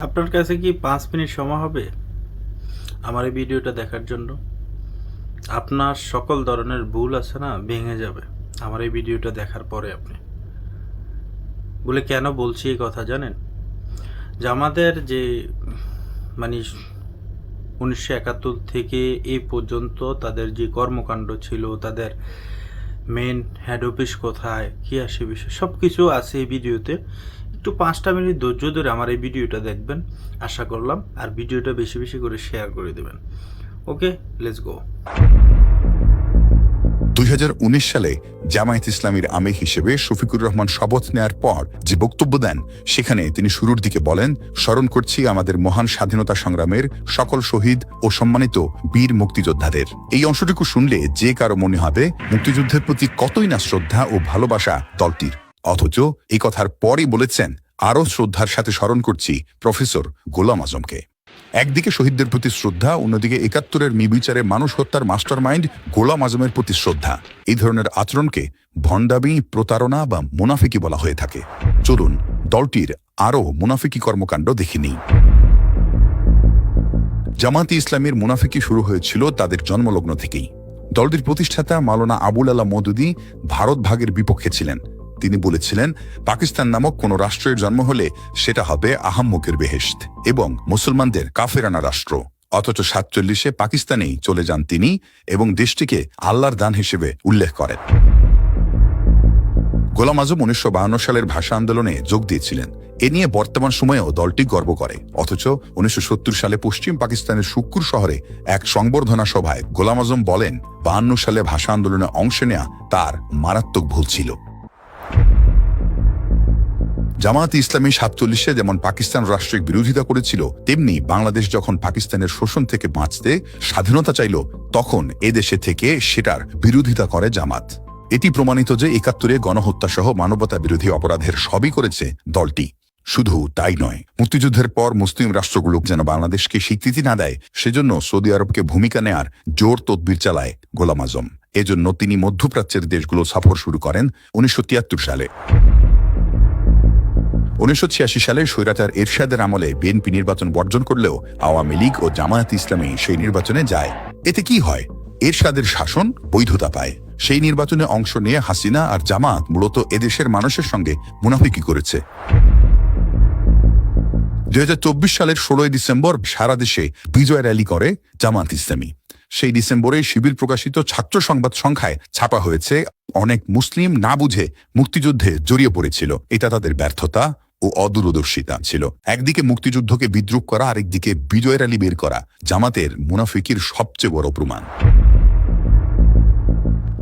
আপনার কাছে কি পাঁচ মিনিট সময় হবে আমার এই ভিডিওটা দেখার জন্য? আপনার সকল ধরনের ভুল আছে না, ভেঙে যাবে। আমার এই ভিডিওটা দেখার পরে আপনি। বলে কেন বলছি এই কথা জানেন? যে আমাদের যে মানে উনিশশো একাত্তর থেকে এই পর্যন্ত তাদের যে কর্মকাণ্ড ছিল, তাদের মেন হেড অফিস কোথায়, কী আসে বিষয় সব কিছু আছে এই ভিডিওতে। একটু পাঁচটা মিনিট ধৈর্য ধরে আমার এই ভিডিওটা দেখবেন, আশা করলাম, আর ভিডিওটা বেশি বেশি করে শেয়ার করে দেবেন। ওকে লেটস গো দুই হাজার উনিশ সালে জামায়াত ইসলামীর আমির হিসেবে শফিকুর রহমান শপথ নেয়ার পর যে বক্তব্য দেন, সেখানে তিনি শুরুর দিকে বলেন, স্মরণ করছি আমাদের মহান স্বাধীনতা সংগ্রামের সকল শহীদ ও সম্মানিত বীর মুক্তিযোদ্ধাদের। এই অংশটুকু শুনলে যে কারও মনে হবে, মুক্তিযুদ্ধের প্রতি কতই না শ্রদ্ধা ও ভালোবাসা দলটির। অথচ এই কথার পরই বলেছেন, আরও শ্রদ্ধার সাথে স্মরণ করছি প্রফেসর গোলাম আজমকে। একদিকে শহীদদের প্রতি শ্রদ্ধা, অন্যদিকে একাত্তরের নিবিচারে মানুষ হত্যার মাস্টার মাইন্ড গোলাম আজমের প্রতি শ্রদ্ধা। এই ধরনের আচরণকে ভণ্ডামি, প্রতারণা বা মুনাফিকি বলা হয়ে থাকে। চলুন, দলটির আরও মুনাফিকি কর্মকাণ্ড দেখে নিই। জামাতি ইসলামের মুনাফিকি শুরু হয়েছিল তাদের জন্মলগ্ন থেকেই। দলটির প্রতিষ্ঠাতা মাওলানা আবুল আলা মদুদি ভারত ভাগের বিপক্ষে ছিলেন। তিনি বলেছিলেন, পাকিস্তান নামক কোন রাষ্ট্রের জন্ম হলে সেটা হবে আহাম্মকের বেহেশত এবং মুসলমানদের কাফেরানা রাষ্ট্র। অথচ সাতচল্লিশে পাকিস্তানেই চলে যান তিনি এবং দেশটিকে আল্লাহর দান হিসেবে উল্লেখ করেন। গোলাম আজম উনিশশো সালের ভাষা আন্দোলনে যোগ দিয়েছিলেন। এ নিয়ে বর্তমান সময়েও দলটি গর্ব করে। অথচ উনিশশো সত্তর সালে পশ্চিম পাকিস্তানের শুক্কুর শহরে এক সংবর্ধনা সভায় গোলাম আজম বলেন, বাহান্ন সালে ভাষা আন্দোলনে অংশ নেয়া তার মারাত্মক ভুল ছিল। জামায়াত ইসলামী সাতচল্লিশে যেমন পাকিস্তান রাষ্ট্রের বিরোধিতা করেছিল, তেমনি বাংলাদেশ যখন পাকিস্তানের শোষণ থেকে বাঁচতে স্বাধীনতা চাইল, তখন এদেশে থেকে সেটার বিরোধিতা করে জামাত। এটি প্রমাণিত যে একাত্তরে গণহত্যা সহ মানবতা বিরোধী অপরাধের সবই করেছে দলটি। শুধু তাই নয়, মুক্তিযুদ্ধের পর মুসলিম রাষ্ট্রগুলো যেন বাংলাদেশকে স্বীকৃতি না দেয়, সেজন্য সৌদি আরবকে ভূমিকা নেয়ার জোর তদবির চালায় গোলাম আজম। এজন্য তিনি মধ্যপ্রাচ্যের দেশগুলো সফর শুরু করেন উনিশশো তিয়াত্তর সালে। উনিশশো সালে স্বৈরাচার এরশাদের আমলে বিএনপি নির্বাচন বর্জন করলেও আওয়ামী লীগ ও জামায়াত ইসলামী সেই নির্বাচনে যায়। এতে কি হয়? এরশাদের শাসন বৈধতা পায়। সেই নির্বাচনে অংশ নিয়ে হাসিনা আর জামাত মূলত এদেশের মানুষের সঙ্গে মুনাফিকি করেছে। দুই সালের ষোলোই ডিসেম্বর সারা দেশে বিজয় র্যালি করে জামাত ইসলামী। সেই ডিসেম্বরে শিবির প্রকাশিত ছাত্র সংবাদ সংখ্যায় ছাপা হয়েছে, অনেক মুসলিম না বুঝে মুক্তিযুদ্ধে জড়িয়ে পড়েছিল। এটা তাদের ব্যর্থতা ও অদূরদর্শিতা ছিল। একদিকে মুক্তিযুদ্ধকে বিদ্রুপ করা, আরেকদিকে বিজয় র্যালি বের করা, জামাতের মুনাফিকির সবচেয়ে বড় প্রমাণ।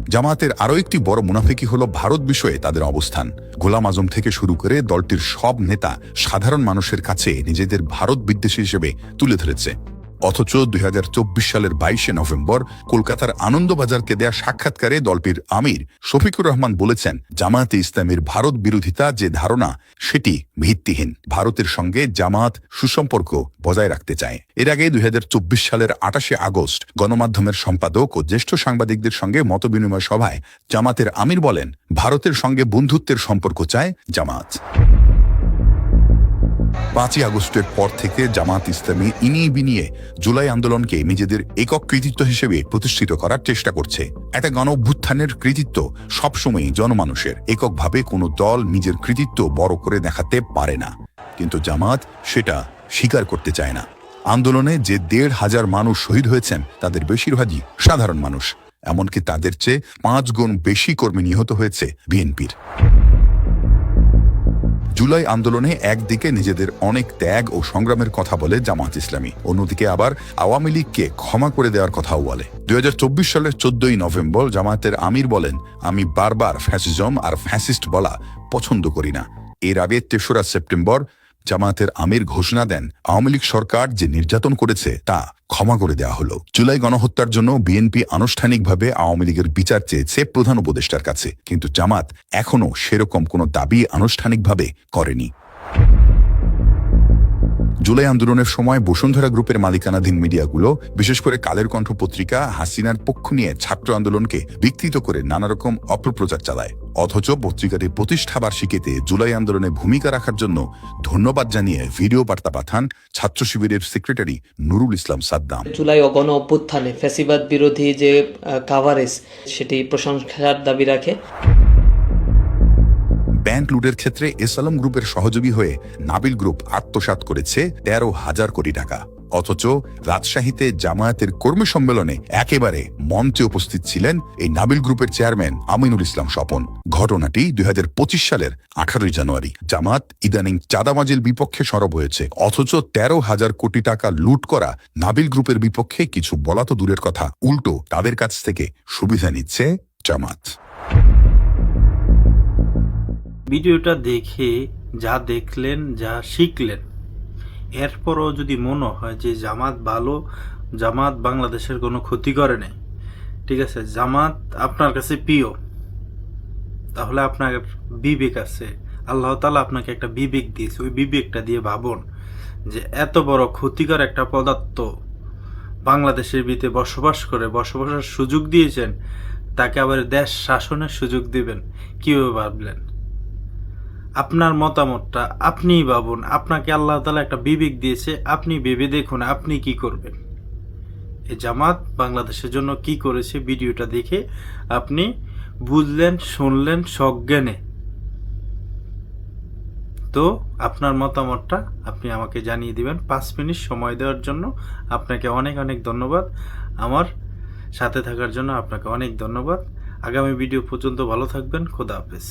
জামাতের আরও একটি বড় মুনাফিকি হল ভারত বিষয়ে তাদের অবস্থান। গোলাম আজম থেকে শুরু করে দলটির সব নেতা সাধারণ মানুষের কাছে নিজেদের ভারত বিদ্বেষী হিসেবে তুলে ধরেছে। অথচ দুই হাজার চব্বিশ সালের বাইশে নভেম্বর কলকাতার আনন্দবাজারকে দেয়া সাক্ষাৎকারে দলটির আমির শফিকুর রহমান বলেছেন, জামায়াতে ইসলামের ভারত বিরোধিতা যে ধারণা, সেটি ভিত্তিহীন। ভারতের সঙ্গে জামাত সুসম্পর্ক বজায় রাখতে চায়। এর আগে দুই হাজার চব্বিশ সালের আটাশে আগস্ট গণমাধ্যমের সম্পাদক ও জ্যেষ্ঠ সাংবাদিকদের সঙ্গে মতবিনিময় সভায় জামাতের আমির বলেন, ভারতের সঙ্গে বন্ধুত্বের সম্পর্ক চায় জামাত পাঁচই আগস্টের পর থেকে জামাত ইসলামী ইনিয়ে বিনিয়ে জুলাই আন্দোলনকে নিজেদের একক কৃতিত্ব হিসেবে প্রতিষ্ঠিত করার চেষ্টা করছে। একটা গণ অভ্যুত্থানের কৃতিত্ব সবসময়ই জনমানুষের। এককভাবে কোনো দল নিজের কৃতিত্ব বড় করে দেখাতে পারে না। কিন্তু জামাত সেটা স্বীকার করতে চায় না। আন্দোলনে যে দেড় হাজার মানুষ শহীদ হয়েছেন, তাদের বেশিরভাগই সাধারণ মানুষ। এমনকি তাদের চেয়ে পাঁচ গুণ বেশি কর্মী নিহত হয়েছে বিএনপির। জুলাই আন্দোলনে একদিকে নিজেদের অনেক ত্যাগ ও সংগ্রামের কথা বলে জামাত ইসলামী, অন্যদিকে আবার আওয়ামী লীগকে ক্ষমা করে দেওয়ার কথাও বলে। দুই হাজার চব্বিশ সালের চোদ্দই নভেম্বর জামায়াতের আমির বলেন, আমি বারবার ফ্যাসিজম আর ফ্যাসিস্ট বলা পছন্দ করি না। এর আগে তেসরা সেপ্টেম্বর জামায়াতের আমির ঘোষণা দেন, আওয়ামী লীগ সরকার যে নির্যাতন করেছে তা ক্ষমা করে দেওয়া হলো। জুলাই গণহত্যার জন্য বিএনপি আনুষ্ঠানিকভাবে আওয়ামী লীগের বিচার চেয়েছে প্রধান উপদেষ্টার কাছে, কিন্তু জামাত এখনও সেরকম কোনো দাবি আনুষ্ঠানিকভাবে করেনি। জুলাই আন্দোলনের সময় বসুন্ধরা গ্রুপের মালিকানাধীন মিডিয়াগুলো, বিশেষ করে কালের কণ্ঠ পত্রিকা হাসিনার পক্ষ নিয়ে ছাত্র আন্দোলনকে বিকৃত করে নানা রকম অপপ্রচার চালায়। অথচ পত্রিকাটির প্রতিষ্ঠা বার্ষিকীতে জুলাই আন্দোলনে ভূমিকা রাখার জন্য ধন্যবাদ জানিয়ে ভিডিও বার্তা পাঠান ছাত্র শিবিরের সেক্রেটারি নুরুল ইসলাম সাদ্দাম। জুলাই ও গণ অভ্যুত্থানে ফ্যাসিবাদ বিরোধী যে কাভারেজ সেটি প্রশংসার দাবি রাখে। ব্যাংক লুটের ক্ষেত্রে এসালম গ্রুপের সহযোগী হয়ে নাবিল গ্রুপ আত্মসাৎ করেছে তেরো হাজার কোটি টাকা। অথচ রাজশাহীতে জামায়াতের কর্মী সম্মেলনে একেবারে মঞ্চে উপস্থিত ছিলেন এই নাবিল গ্রুপের চেয়ারম্যান আমিনুল ইসলাম স্বপন। ঘটনাটি দুই হাজার পঁচিশ সালের আঠারোই জানুয়ারি। জামাত ইদানিং চাঁদাবাজির বিপক্ষে সরব হয়েছে। অথচ তেরো হাজার কোটি টাকা লুট করা নাবিল গ্রুপের বিপক্ষে কিছু বলা তো দূরের কথা। উল্টো তাদের কাছ থেকে সুবিধা নিচ্ছে জামাত ভিডিওটা দেখে যা দেখলেন, যা শিখলেন, এরপরও যদি মনে হয় যে জামাত ভালো, জামাত বাংলাদেশের কোনো ক্ষতি করে নাই, ঠিক আছে, জামাত আপনার কাছে প্রিয়, তাহলে আপনার বিবেক আছে। আল্লাহ তালা আপনাকে একটা বিবেক দিয়েছে, ওই বিবেকটা দিয়ে ভাবুন যে এত বড় ক্ষতিকর একটা পদার্থ বাংলাদেশের ভিতরে বসবাস করে, বসবাসের সুযোগ দিয়েছেন, তাকে আবার দেশ শাসনের সুযোগ দিবেন, কীভাবে ভাবলেন? আপনার মতামতটা আপনিই ভাবুন। আপনাকে আল্লাহ তালা একটা বিবেক দিয়েছে, আপনি ভেবে দেখুন আপনি কি করবেন। এ জামাত বাংলাদেশের জন্য কি করেছে ভিডিওটা দেখে আপনি বুঝলেন, শুনলেন সজ্ঞানে। তো আপনার মতামতটা আপনি আমাকে জানিয়ে দিবেন। পাঁচ মিনিট সময় দেওয়ার জন্য আপনাকে অনেক অনেক ধন্যবাদ। আমার সাথে থাকার জন্য আপনাকে অনেক ধন্যবাদ। আগামী ভিডিও পর্যন্ত ভালো থাকবেন। খোদা হাফেজ।